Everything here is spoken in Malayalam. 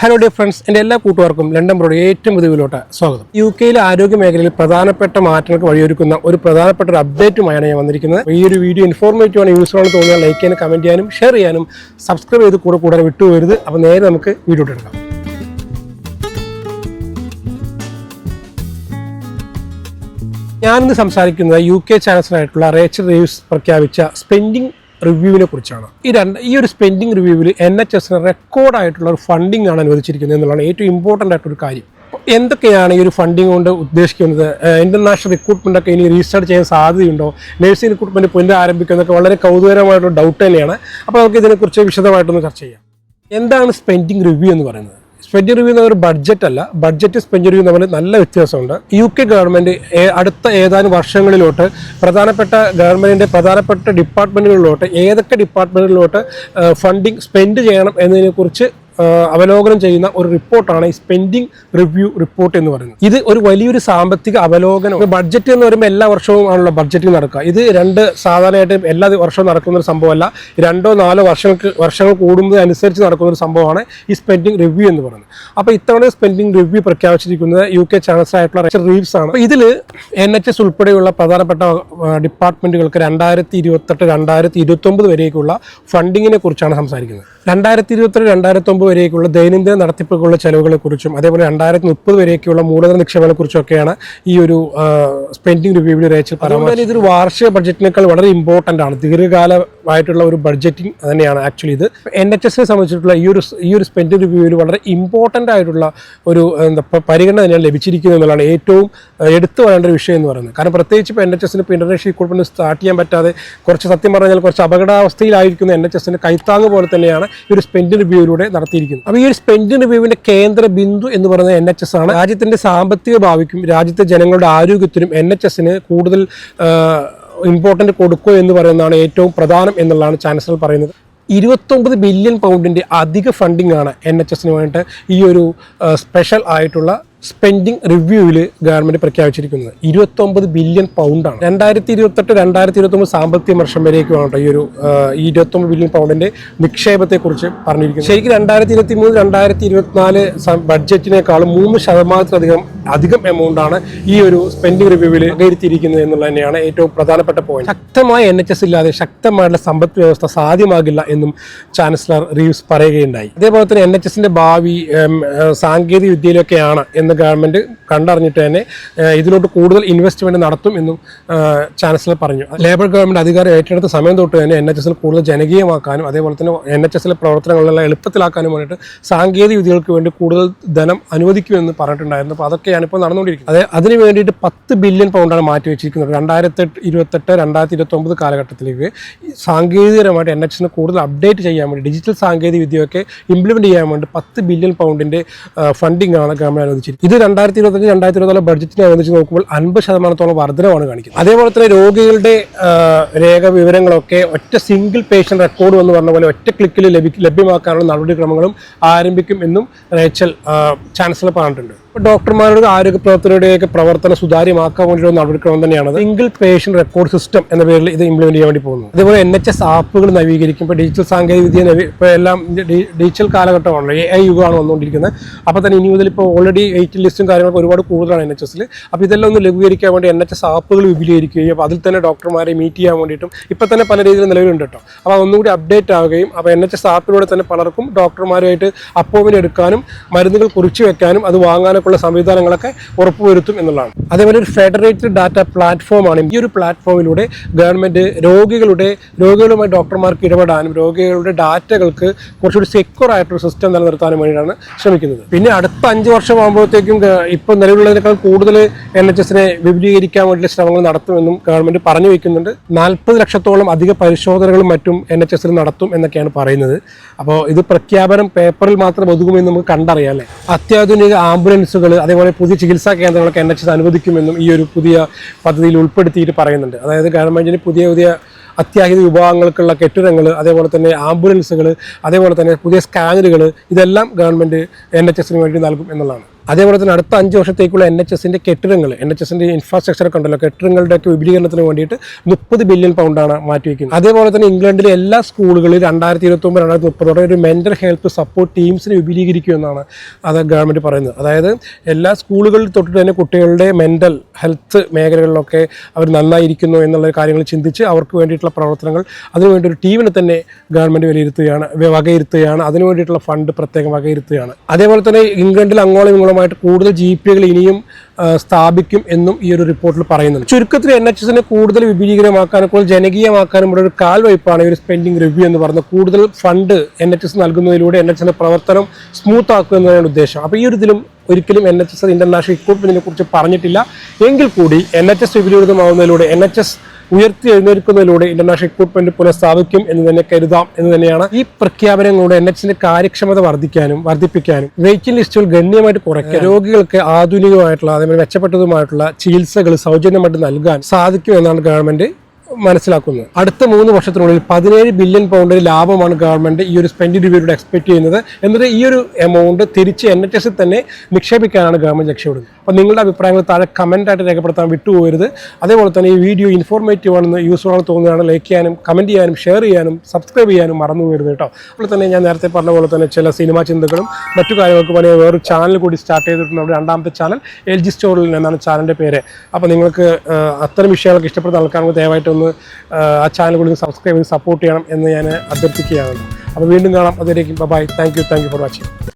ഹലോ ഡിയർ ഫ്രണ്ട്സ് എന്റെ എല്ലാ കൂട്ടുകാർക്കും ലണ്ടൻ ബ്രോഡ് ഏറ്റവും പുതിയതിലോട്ട് സ്വാഗതം. യു കെയിലെ ആരോഗ്യ മേഖലയിൽ പ്രധാനപ്പെട്ട മാറ്റങ്ങൾക്ക് വഴിയൊരുക്കുന്ന ഒരു പ്രധാനപ്പെട്ട ഒരു അപ്ഡേറ്റുമായാണ് ഞാൻ വന്നിരിക്കുന്നത്. ഈ ഒരു വീഡിയോ ഇൻഫോർമേറ്റീവ് ആണ് ആണെന്ന് തോന്നിയാൽ ലൈക്ക് ചെയ്യാനും കമന്റ് ചെയ്യാനും ഷെയർ ചെയ്യാനും സബ്സ്ക്രൈബ് ചെയ്ത് കൂടെ കൂടാതെ വിട്ടുപോകരുത്. അപ്പോൾ നേരെ നമുക്ക് വീഡിയോ എടുക്കാം ഞാനിന്ന് സംസാരിക്കുന്നത് യു കെ ചാൻസലറായിട്ടുള്ള റേച്ചൽ റീവ്സ് പ്രഖ്യാപിച്ച സ്പെൻഡിങ് റിവ്യൂവിനെ കുറിച്ചാണ്. ഈ രണ്ട് ഈ ഒരു സ്പെൻഡിങ് റിവ്യൂവിൽ എൻ എച്ച് എസിന് റെക്കോർഡായിട്ടുള്ള ഒരു ഫണ്ടിങ് ആണ് അനുവദിച്ചിരിക്കുന്നത് എന്നുള്ളതാണ് ഏറ്റവും ഇമ്പോർട്ടന്റ് ആയിട്ടൊരു കാര്യം. എന്തൊക്കെയാണ് ഈ ഒരു ഫണ്ടിങ് കൊണ്ട് ഉദ്ദേശിക്കുന്നത്? ഇന്റർനാഷണൽ റിക്രൂട്ട്മെന്റ് ഒക്കെ ഇനി റീസ്റ്റാർട്ട് ചെയ്യാൻ സാധ്യതയുണ്ടോ? നഴ്സിംഗ് റിക്രൂട്ട്മെന്റ് പുനരാരംഭിക്കുന്നതൊക്കെ വളരെ കൗതുകരമായിട്ടുള്ള ഡൗട്ട് തന്നെയാണ്. അപ്പോൾ നമുക്ക് ഇതിനെക്കുറിച്ച് വിശദമായിട്ടൊന്ന് ചർച്ച ചെയ്യാം. എന്താണ് സ്പെൻഡിങ് റിവ്യൂ എന്ന് പറയുന്നത്? സ്പെൻഡ് റിവ്യൂ എന്ന ഒരു ബഡ്ജറ്റ് അല്ല. ബഡ്ജറ്റ് സ്പെൻഡ് റിവ്യൂ തമ്മിൽ നല്ല വ്യത്യാസമുണ്ട്. യു കെ ഗവൺമെന്റ് അടുത്ത ഏതാനും വർഷങ്ങളിലോട്ട് പ്രധാനപ്പെട്ട ഗവൺമെന്റിന്റെ പ്രധാനപ്പെട്ട ഡിപ്പാർട്ട്മെന്റുകളിലോട്ട് ഏതൊക്കെ ഡിപ്പാർട്ട്മെന്റുകളിലോട്ട് ഫണ്ടിങ് സ്പെൻഡ് ചെയ്യണം എന്നതിനെക്കുറിച്ച് അവലോകനം ചെയ്യുന്ന ഒരു റിപ്പോർട്ടാണ് ഈ സ്പെൻഡിങ് റിവ്യൂ റിപ്പോർട്ട് എന്ന് പറയുന്നത്. ഇത് ഒരു വലിയൊരു സാമ്പത്തിക അവലോകനം. ബഡ്ജറ്റ് എന്ന് പറയുമ്പോൾ എല്ലാ വർഷവും ആണല്ലോ ബഡ്ജറ്റ് നടക്കുക. ഇത് രണ്ട് സാധാരണയായിട്ട് എല്ലാ വർഷവും നടക്കുന്ന ഒരു സംഭവമല്ല. രണ്ടോ നാലോ വർഷങ്ങൾക്ക് വർഷങ്ങൾ കൂടുന്നതനുസരിച്ച് നടക്കുന്ന ഒരു സംഭവമാണ് ഈ സ്പെൻഡിങ് റിവ്യൂ എന്ന് പറയുന്നത്. അപ്പോൾ ഇത്തവണ സ്പെൻഡിങ് റിവ്യൂ പ്രഖ്യാപിച്ചിരിക്കുന്നത് യു കെ റച്ചൽ റീവ്സ് ആണ്. ഇതിൽ എൻ എച്ച് എസ് ഉൾപ്പെടെയുള്ള പ്രധാനപ്പെട്ട ഡിപ്പാർട്ട്മെന്റുകൾക്ക് രണ്ടായിരത്തി ഇരുപത്തെട്ട് രണ്ടായിരത്തി ഇരുപത്തൊമ്പത് വരേക്കുള്ള ഫണ്ടിങ്ങിനെ കുറിച്ചാണ് സംസാരിക്കുന്നത്. രണ്ടായിരത്തി ഇരുപത്തിരണ്ട് രണ്ടായിരത്തി ഒമ്പത് വരേക്കുള്ള ദൈനംദിന നടത്തിപ്പുകളുള്ള ചെലവുകളെ കുറിച്ചും അതേപോലെ രണ്ടായിരത്തി മുപ്പത് വരേക്കുള്ള മൂലധന നിക്ഷേപങ്ങളെ കുറിച്ചൊക്കെയാണ് ഈ ഒരു സ്പെൻഡിങ് റിവ്യൂവിൽ രേച്ചൽ പറയുന്നത് ഇതൊരു വാർഷിക ബഡ്ജറ്റിനേക്കാൾ വളരെ ഇമ്പോർട്ടന്റ് ആണ്. ദീർഘകാലമായിട്ടുള്ള ഒരു ബഡ്ജറ്റിംഗ് തന്നെയാണ് ആക്ച്വലി ഇത്. എൻ എച്ച് എസിനെ സംബന്ധിച്ചിട്ടുള്ള ഈ ഒരു ഈ ഒരു സ്പെൻഡിങ് റിവ്യൂവിൽ വളരെ ഇമ്പോർട്ടന്റ് ആയിട്ടുള്ള ഒരു എന്താ പരിഗണന തന്നെയാണ് ലഭിച്ചിരിക്കുന്നത് എന്നുള്ളതാണ് ഏറ്റവും എടുത്തു പറയേണ്ട ഒരു വിഷയം എന്ന് പറയുന്നത്. കാരണം പ്രത്യേകിച്ച് ഇപ്പോൾ എൻ എച്ച് എസിന് ഇപ്പോൾ ഇന്റർനാഷണൽ ഇക്വിപ്മെന്റ് സ്റ്റാർട്ട് ചെയ്യാൻ പറ്റാതെ കുറച്ച് സത്യം പറഞ്ഞാൽ കുറച്ച് അപകടാവസ്ഥയിലായിരിക്കുന്ന എൻ എച്ച് എസിന് കൈത്താങ് പോലെ തന്നെയാണ് ഈ ഒരു സ്പെൻഡ് റിവ്യൂവിലൂടെ നടത്തിയിരിക്കുന്നത് അപ്പോൾ ഈ ഒരു സ്പെൻഡ് റിവ്യൂവിന്റെ കേന്ദ്ര ബിന്ദു എന്ന് പറയുന്നത് എൻ എച്ച് എസ് ആണ്. രാജ്യത്തിന്റെ സാമ്പത്തിക ഭാവിക്കും രാജ്യത്തെ ജനങ്ങളുടെ ആരോഗ്യത്തിനും എൻ എച്ച് എസിന് കൂടുതൽ ഇമ്പോർട്ടന്റ് കൊടുക്കുക എന്ന് പറയുന്നതാണ് ഏറ്റവും പ്രധാനം എന്നുള്ളതാണ് ചാൻസലർ പറയുന്നത്. ഇരുപത്തൊമ്പത് ബില്യൺ പൗണ്ടിന്റെ അധിക ഫണ്ടിംഗ് ആണ് എൻ എച്ച് എസിന് വേണ്ടിയിട്ട് ഈ ഒരു സ്പെഷ്യൽ ആയിട്ടുള്ള സ്പെൻഡിങ് റിവ്യൂവിൽ ഗവൺമെന്റ് പ്രഖ്യാപിച്ചിരിക്കുന്നത്. ഇരുപത്തൊമ്പത് ബില്യൺ പൗണ്ടാണ് രണ്ടായിരത്തി ഇരുപത്തെട്ട് രണ്ടായിരത്തി ഇരുപത്തൊമ്പത് സാമ്പത്തിക വർഷം വരേക്കുമാണ് ഈ ഒരു ഈ ഇരുപത്തൊമ്പത് ബില്യൺ പൗണ്ടിന്റെ നിക്ഷേപത്തെ കുറിച്ച് പറഞ്ഞിരിക്കുന്നത്. ശരിക്കും രണ്ടായിരത്തി ഇരുപത്തി മൂന്ന് രണ്ടായിരത്തി ഇരുപത്തിനാല് ബഡ്ജറ്റിനേക്കാളും മൂന്ന് ശതമാനത്തിലധികം അധികം എമൗണ്ട് ആണ് ഈ ഒരു സ്പെൻഡിങ് റിവ്യൂവിൽ വകയിരുത്തിയിരിക്കുന്നത് എന്നുള്ളത് തന്നെയാണ് ഏറ്റവും പ്രധാനപ്പെട്ട പോയിന്റ് ശക്തമായ എൻ എച്ച് എസ് ഇല്ലാതെ ശക്തമായിട്ടുള്ള സമ്പദ് വ്യവസ്ഥ സാധ്യമാകില്ല എന്നും ചാൻസലർ റീവ്സ് പറയുകയുണ്ടായി. അതേപോലെ തന്നെ എൻ എച്ച് എസിന്റെ ഭാവി സാങ്കേതിക വിദ്യയിലൊക്കെയാണ് എന്ന് ഗവൺമെന്റ് കണ്ടറിഞ്ഞിട്ട് തന്നെ ഇതിലോട്ട് കൂടുതൽ ഇൻവെസ്റ്റ്മെന്റ് നടത്തും എന്നും ചാൻസലർ പറഞ്ഞു. ലേബർ ഗവൺമെന്റ് അധികാരം ഏറ്റെടുത്ത സമയം തൊട്ട് തന്നെ എൻ എച്ച് എസിൽ കൂടുതൽ ജനകീയമാക്കാനും അതേപോലെ തന്നെ എൻ എച്ച് എസിലെ പ്രവർത്തനങ്ങളെല്ലാം എളുപ്പത്തിലാക്കാനും വേണ്ടിയിട്ട് സാങ്കേതിക വിദ്യകൾക്ക് വേണ്ടി കൂടുതൽ ധനം അനുവദിക്കുമെന്ന് പറഞ്ഞിട്ടുണ്ടായിരുന്നു. അപ്പോൾ അതൊക്കെയാണ് ഇപ്പോൾ നടന്നുകൊണ്ടിരിക്കുന്നത്. അതെ അതിന് വേണ്ടിയിട്ട് പത്ത് ബില്യൺ പൗണ്ടാണ് മാറ്റി വെച്ചിരിക്കുന്നത്. രണ്ടായിരത്തി ഇരുപത്തെട്ട് രണ്ടായിരത്തി ഇരുപത്തൊമ്പത് കാലഘട്ടത്തിലേക്ക് സാങ്കേതികപരമായിട്ട് എൻ എച്ച് കൂടുതൽ അപ്ഡേറ്റ് ചെയ്യാൻ വേണ്ടി ഡിജിറ്റൽ സാങ്കേതിക വിദ്യയൊക്കെ ഇംപ്ലിമെന്റ് ചെയ്യാൻ വേണ്ടി പത്ത് ബില്യൺ പൗണ്ടിന്റെ ഫണ്ടിങ്ങാണ് ആണ് ഗവൺമെന്റ് അനുവദിച്ചിരിക്കുന്നത്. ഇത് രണ്ടായിരത്തി ഇരുപത്തഞ്ച് രണ്ടായിരത്തി ഇരുപത്തിനാല് ബഡ്ജറ്റിനെ അനുബന്ധിച്ച് നോക്കുമ്പോൾ അൻപത് ശതമാനത്തോളം വർധനമാണ് കാണിക്കുന്നത്. അതേപോലെ തന്നെ രോഗികളുടെ രേഖ വിവരങ്ങളൊക്കെ ഒറ്റ സിംഗിൾ പേഷ്യന്റ് റെക്കോർഡ് എന്ന് പറഞ്ഞ പോലെ ഒറ്റ ക്ലിക്കിൽ ലഭി ലഭ്യമാക്കാനുള്ള നടപടിക്രമങ്ങളും ആരംഭിക്കും എന്നും റേച്ചൽ ചാൻസലർ പറഞ്ഞിട്ടുണ്ട്. ഡോക്ടർമാരുടെ ആരോഗ്യ പ്രവർത്തകരുടെയൊക്കെ പ്രവർത്തനം സുതാര്യമാക്കാൻ വേണ്ടിയുള്ള നടപടിക്രമം തന്നെയാണ്. സിംഗിൾ പേഷ്യന്റ് റെക്കോർഡ് സിസ്റ്റം എന്ന പേരിൽ ഇത് ഇംപ്ലിമെന്റ് ചെയ്യാൻ വേണ്ടി പോകുന്നത്. അതുപോലെ എൻ എച്ച് എസ് ആപ്പുകൾ നവീകരിക്കും ഇപ്പോൾ ഡിജിറ്റൽ സാങ്കേതിക വിദ്യ നവീ ഇപ്പോൾ എല്ലാം ഡിജിറ്റൽ കാലഘട്ടമാണല്ലോ. എ ഐ യുഗമാണ് വന്നുകൊണ്ടിരിക്കുന്നത്. അപ്പോൾ തന്നെ ഇനി മുതൽ ഇപ്പോൾ ഓൾറെഡി വെയിറ്റിംഗ് ലിസ്റ്റും കാര്യങ്ങളൊക്കെ ഒരുപാട് കൂടുതലാണ് എൻ എച്ച് എസിൽ അപ്പോൾ ഇതെല്ലാം ഒന്ന് ലഘൂകരിക്കാൻ വേണ്ടി എൻ എച്ച് എസ് ആപ്പുകൾ വിപുലീകരിക്കുകയും അപ്പോൾ അതിൽ തന്നെ ഡോക്ടർമാരെ മീറ്റ് ചെയ്യാൻ വേണ്ടിയിട്ടും ഇപ്പോൾ തന്നെ പല രീതിയിൽ നിലവിലുണ്ട് കേട്ടോ. അപ്പോൾ അതൊന്നും കൂടി അപ്ഡേറ്റ് ആവുകയും അപ്പോൾ എൻ എച്ച് എസ് ആപ്പിലൂടെ തന്നെ പലർക്കും ഡോക്ടർമാരുമായിട്ട് അപ്പോയിൻമെന്റ് എടുക്കാനും മരുന്നുകൾ കുറിച്ച് വെക്കാനും അത് വാങ്ങാനൊക്കെയുള്ള സംവിധാനങ്ങളൊക്കെ ഉറപ്പുവരുത്തും എന്നുള്ളതാണ്. അതേപോലെ ഒരു ഫെഡറേറ്റഡ് ഡാറ്റ പ്ലാറ്റ്ഫോമാണ്. ഈ ഒരു പ്ലാറ്റ്ഫോമിലൂടെ ഗവൺമെന്റ് രോഗികളുടെ രോഗികളുമായി ഡോക്ടർമാർക്ക് ഇടപെടാനും രോഗികളുടെ ഡാറ്റകൾക്ക് കുറച്ചുകൂടി സെക്യൂർ ആയിട്ടൊരു സിസ്റ്റം നിലനിർത്താനും വേണ്ടിയാണ് ശ്രമിക്കുന്നത്. പിന്നെ അടുത്ത അഞ്ച് വർഷം ആകുമ്പോഴത്തേക്കും ഇപ്പോൾ നിലവിലുള്ളതിനേക്കാൾ കൂടുതൽ എൻ എച്ച് എസിനെ വിപുലീകരിക്കാൻ വേണ്ടിയുള്ള ശ്രമങ്ങൾ നടത്തുമെന്നും ഗവൺമെന്റ് പറഞ്ഞു വയ്ക്കുന്നുണ്ട് നാൽപ്പത് ലക്ഷത്തോളം അധിക പരിശോധനകളും മറ്റും എൻ എച്ച് എസിൽ നടത്തും എന്നൊക്കെയാണ് പറയുന്നത്. അപ്പോൾ ഇത് പ്രഖ്യാപനം പേപ്പറിൽ മാത്രം ഒതുങ്ങുമെന്ന് നമുക്ക് കണ്ടറിയാം അല്ലേ? അത്യാധുനിക ആംബുലൻസുകൾ അതേപോലെ പുതിയ ചികിത്സാ കേന്ദ്രങ്ങളൊക്കെ എൻ എച്ച് അനുവദിക്കുമെന്നും ഈ ഒരു പുതിയ പദ്ധതിയിൽ ഉൾപ്പെടുത്തിയിട്ട് പറയുന്നുണ്ട്. അതായത് ഗവൺമെന്റിന് പുതിയ പുതിയ അത്യാഹിത വിഭാഗങ്ങൾക്കുള്ള കെട്ടിടങ്ങൾ അതേപോലെ തന്നെ ആംബുലൻസുകൾ അതേപോലെ തന്നെ പുതിയ സ്കാനറുകൾ ഇതെല്ലാം ഗവൺമെന്റ് എൻ എച്ച് എസിന് വേണ്ടി നൽകും എന്നുള്ളതാണ്. അതേപോലെ തന്നെ അടുത്ത അഞ്ച് വർഷത്തേക്കുള്ള എൻ എച്ച് എസിന്റെ കെട്ടിടങ്ങൾ എൻ എച്ച് എസിന്റെ ഇൻഫ്രാസ്ട്രക്ചർ ഉണ്ടല്ലോ കെട്ടിടങ്ങളുടെയൊക്കെ വിപുലീകരണത്തിന് വേണ്ടിയിട്ട് മുപ്പത് ബില്യൺ പൗണ്ടാണ് മാറ്റിവെക്കുന്നത് അതേപോലെ തന്നെ ഇംഗ്ലണ്ടിലെ എല്ലാ സ്കൂളുകളിൽ രണ്ടായിരത്തി ഇരുപത്തൊമ്പത് രണ്ടായിരത്തി മുപ്പതോടെ ഒരു മെന്റൽ ഹെൽത്ത് സപ്പോർട്ട് ടീംസിനെ വിപുലീകരിക്കുമെന്നാണ് അത് ഗവൺമെന്റ് പറയുന്നത്. അതായത് എല്ലാ സ്കൂളുകളിൽ തൊട്ടിട്ട് തന്നെ കുട്ടികളുടെ മെന്റൽ ഹെൽത്ത് മേഖലകളിലൊക്കെ അവർ നന്നായിരിക്കുന്നു എന്നുള്ള കാര്യങ്ങൾ ചിന്തിച്ച് അവർക്ക് വേണ്ടിയിട്ടുള്ള പ്രവർത്തനങ്ങൾ അതിനുവേണ്ടി ഒരു ടീമിനെ തന്നെ ഗവൺമെന്റ് വിലയിരുത്തുകയാണ് വകയിരുത്തുകയാണ് അതിനു വേണ്ടിയിട്ടുള്ള ഫണ്ട് പ്രത്യേകം വകയിരുത്തുകയാണ്. അതേപോലെ തന്നെ ഇംഗ്ലണ്ടിൽ അങ്ങോളം ഇങ്ങോളമായിട്ട് കൂടുതൽ ജി പി കൾ ഇനിയും സ്ഥാപിക്കും എന്നും ഈ ഒരു റിപ്പോർട്ടിൽ പറയുന്നുണ്ട്. ചുരുക്കത്തിൽ എൻ എച്ച് എസിനെ കൂടുതൽ വിപുലീകരമാക്കാനും കൂടുതൽ ജനകീയമാക്കാനും ഇവിടെ ഒരു കാൽവയ്പ്പാണ് ഈ ഒരു സ്പെൻഡിംഗ് റിവ്യൂ എന്ന് പറയുന്നത്. കൂടുതൽ ഫണ്ട് എൻ എച്ച് എസ് നൽകുന്നതിലൂടെ എൻ എച്ച് എസിന്റെ പ്രവർത്തനം സ്മൂത്ത് ആക്കുക എന്നതാണ് ഉദ്ദേശം. അപ്പോൾ ഈ ഒരു ഇതിലും ഒരിക്കലും എൻ എച്ച് എസ് ഇന്റർനാഷണൽ ഇക്വിപ്മെന്റിനെ കുറിച്ച് പറഞ്ഞിട്ടില്ല. എങ്കിൽ കൂടി എൻ എച്ച് എസ് വിപുലീകൃതമാവുന്നതിലൂടെ എൻ എച്ച് എസ് ഉയർത്തി എഴുന്നേൽക്കുന്നതിലൂടെ ഇന്റർനാഷണൽ ഇക്വിപ്മെന്റ് പുനഃസ്ഥാപിക്കും എന്ന് തന്നെ കരുതാം എന്ന് തന്നെയാണ് ഈ പ്രഖ്യാപനങ്ങളുടെ എൻ എച്ചിന്റെ കാര്യക്ഷമത വർദ്ധിക്കാനും വർദ്ധിപ്പിക്കാനും വെയിറ്റിംഗ് ലിസ്റ്റുകൾ ഗണ്യമായിട്ട് കുറയ്ക്കാൻ രോഗികൾക്ക് ആധുനികമായിട്ടുള്ള അതേപോലെ മെച്ചപ്പെട്ടതുമായിട്ടുള്ള ചികിത്സകൾ സൗജന്യമായിട്ട് നൽകാൻ സാധിക്കും എന്നാണ് ഗവൺമെന്റ് മനസ്സിലാക്കുന്നത് അടുത്ത മൂന്ന് വർഷത്തിനുള്ളിൽ പതിനേഴ് ബില്യൺ പൗണ്ട് ലാഭമാണ് ഗവൺമെന്റ് ഈ ഒരു സ്പെൻഡ് റിവ്യൂടെ എക്സ്പെക്ട് ചെയ്യുന്നത്. എന്നിട്ട് ഈ ഒരു എമൗണ്ട് തിരിച്ച് എൻ എച്ച് എസിൽ തന്നെ നിക്ഷേപിക്കാനാണ് ഗവൺമെന്റ് ലക്ഷ്യമിടുന്നത്. അപ്പോൾ നിങ്ങളുടെ അഭിപ്രായങ്ങൾ താഴെ കമന്റ് ആയിട്ട് രേഖപ്പെടുത്താൻ വിട്ടുപോകരുത്. അതേപോലെ തന്നെ ഈ വീഡിയോ ഇൻഫോർമേറ്റീവ് ആണെന്ന് യൂസ്ഫുൾ ആണെന്ന് തോന്നുകയാണ് ലൈക്ക് ചെയ്യാനും കമന്റ് ചെയ്യാനും ഷെയർ ചെയ്യാനും സബ്സ്ക്രൈബ് ചെയ്യാനും മറന്നു പോകരുത് കേട്ടോ. അപ്പോൾ തന്നെ ഞാൻ നേരത്തെ പറഞ്ഞ പോലെ തന്നെ ചില സിനിമാ ചിന്തകളും മറ്റു കാര്യങ്ങൾക്ക് പോലെ വേറൊരു ചാനൽ കൂടി സ്റ്റാർട്ട് ചെയ്തിട്ടുണ്ട്. നമ്മുടെ രണ്ടാമത്തെ ചാനൽ എൽ ജി സ്റ്റോറിൽ എന്നാണ് ചാനലിന്റെ പേര്. അപ്പോൾ നിങ്ങൾക്ക് അത്തരം വിഷയങ്ങളൊക്കെ ഇഷ്ടപ്പെടുന്ന ആൾക്കാർക്ക് ദയവായിട്ടൊന്ന് ആ, ചാനൽ കൂടി സബ്സ്ക്രൈബ് ചെയ്ത് സപ്പോർട്ട് ചെയ്യണം എന്ന് ഞാൻ അഭ്യർത്ഥിക്കുകയാണ്. അപ്പോൾ വീണ്ടും കാണാം. അതിലേക്കും bye thank you thank you for watching